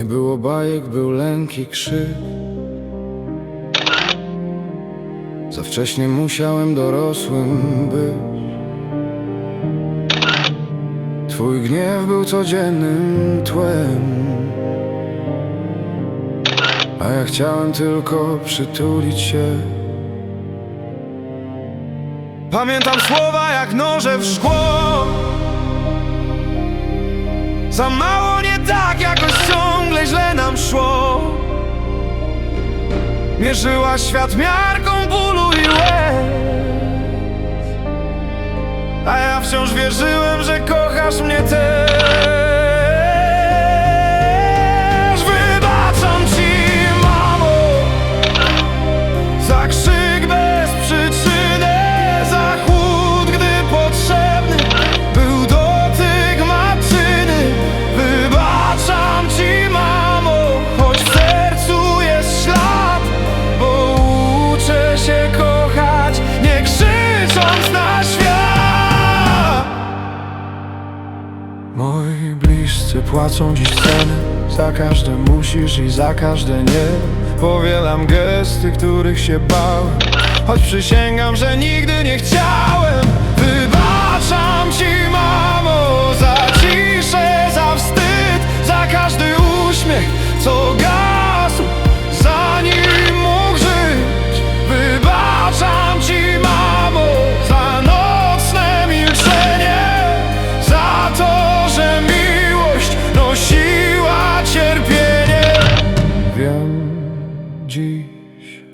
Nie było bajek, był lęk i krzyk. Za wcześnie musiałem dorosłym być. Twój gniew był codziennym tłem. A ja chciałem tylko przytulić się. Pamiętam słowa jak noże w szkło. Za mało Mierzyła świat miarką bólu i łez. A ja wciąż wierzyłem, że kochasz mnie też płacą dziś ceny. Za każde musisz i za każde nie. Powielam gesty, których się bałem. Choć przysięgam, że nigdy nie chciałem. Wybaczam ci,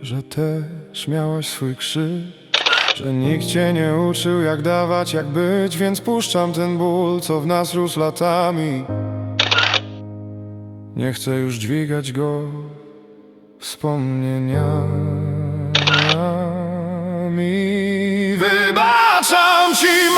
że też miałaś swój krzyk Że nikt cię nie uczył jak dawać, jak być Więc puszczam ten ból, co w nas rósł latami. Nie chcę już dźwigać go wspomnieniami. Wybaczam ci,